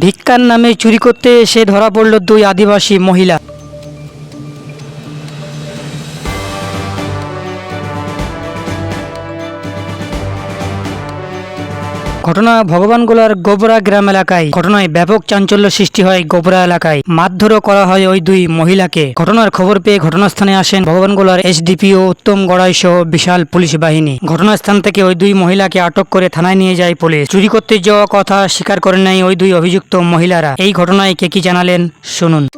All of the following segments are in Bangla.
ভিক্ষার নামে চুরি করতে এসে ধরা পড়ল দুই আদিবাসী মহিলা। ঘটনা ভগবানগোলার গোবরা গ্রাম এলাকায়। ঘটনায় ব্যাপক চাঞ্চল্য সৃষ্টি হয় গোবরা এলাকায়। মারধরও করা হয় ওই দুই মহিলাকে। ঘটনার খবর পেয়ে ঘটনাস্থানে আসেন ভগবানগোলার এসডিপিও উত্তম গড়াই সহ বিশাল পুলিশ বাহিনী। ঘটনাস্থান থেকে ওই দুই মহিলাকে আটক করে থানায় নিয়ে যায় পুলিশ। চুরি করতে যাওয়া কথা স্বীকার করেন নাই ওই দুই অভিযুক্ত মহিলারা। এই ঘটনায় কে কি জানালেন, শুনুন।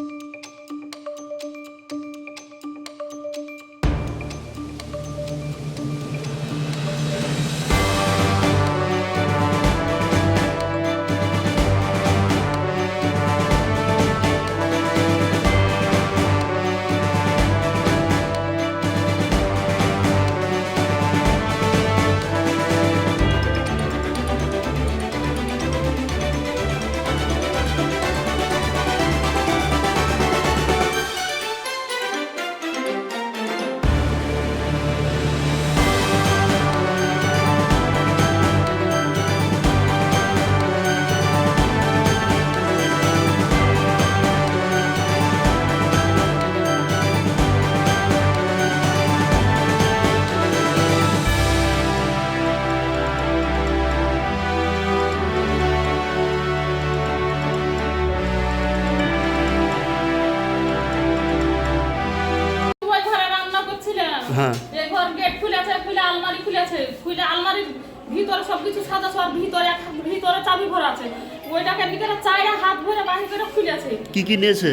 হ্যাঁ। ঘর গেট খুলেছে খুলে আলমারি খুলেছে খুলে আলমারির ভিতরে সবকিছু সাদা সব ভিতরে ভিতরে চাবি ভরা আছে ওইটাকে ভিতরে চাইরা হাত ভরে বাহির করে খুলেছে কি কি নিয়েছে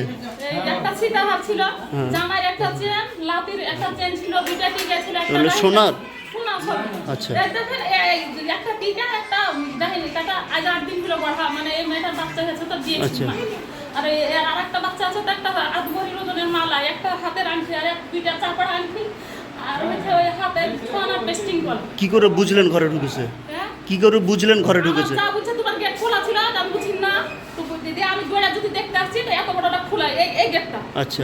একটা সীতা ছিল। একটা চেন লাতির একটা চেন ছিল দুইটা টিকা ছিল একটা সোনার? আচ্ছা। এই দেখেন এই একটা টিকা একটা ডাইনি টাকা আজ আট দিন হলো মানে এই মেয়েটার বাচ্চা হয়েছে তো দিয়েছি আচ্ছা। আর আর একটা বাচ্চা আছে তো একটা আধ ভরি ওজনের মালা একটা হাতের আংটি আর এক দুইটা চাপড় আংটি কি করে বুঝলেন ঘরে ঢুকেছে? হ্যাঁ? কি করে বুঝলেন ঘরে ঢুকেছে? তোমার গেট খোলা ছিল আমি বুঝি না। তো দিদি আমি গোড়া যদি দেখতে আসছি তো এত বড়টা খোলা এই এই গেটটা আচ্ছা।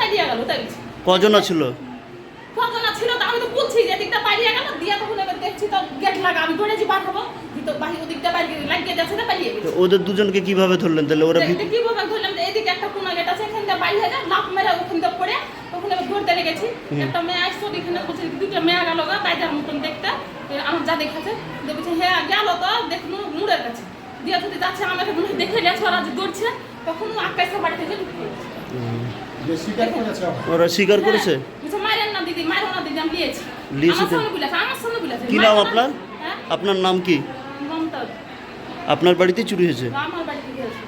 পালিয়ে গেল তাই। কজন ছিল? কজন ছিল তো আমি তো বলছি যে এদিকটা পালিয়ে গেল দিয়ে তখন এবার দেখছি তো গেট লাগা আমি গোড়া যে পাঠাবো ভিতর বাহির ওদিকটা পালিয়ে লাগিয়ে যাচ্ছে না পালিয়ে তো গেছে ওদের দুজনকে কীভাবে ধরলেন? তাহলে ওরা কীভাবে ধরলাম এদিকে একটা কোনা গেট আছে এখান থেকে বাইরে লাফ মেরে ওখান থেকে পড়ে লেগেছি একটা মেয়ে আসতো এখানে বলছে দুটো মেয়ে গেল গা মতন দেখতে। আমার যা দেখাছে যে বলছে হ্যাঁ গেল তো দেখুন মুড়ের কাছে। দিয়ে যদি যাচ্ছে আমাকে মনে হয় দেখে গেছে ওরা যে দৌড়ছে তখন ও আকাশে বাড়ি থেকে গেছে। করেছে আবার। ওরা স্বীকার করেছে? হ্যাঁ, মারেন না দিদি মারেন না দিদি আমি লিয়েছি লিয়েছি আমার সামনে বলেছে আমার সামনে বলেছে কি নাম আপনার? হ্যাঁ। আপনার নাম কি? আপনার বাড়িতে চুরি হয়েছে? আমার হয়েছে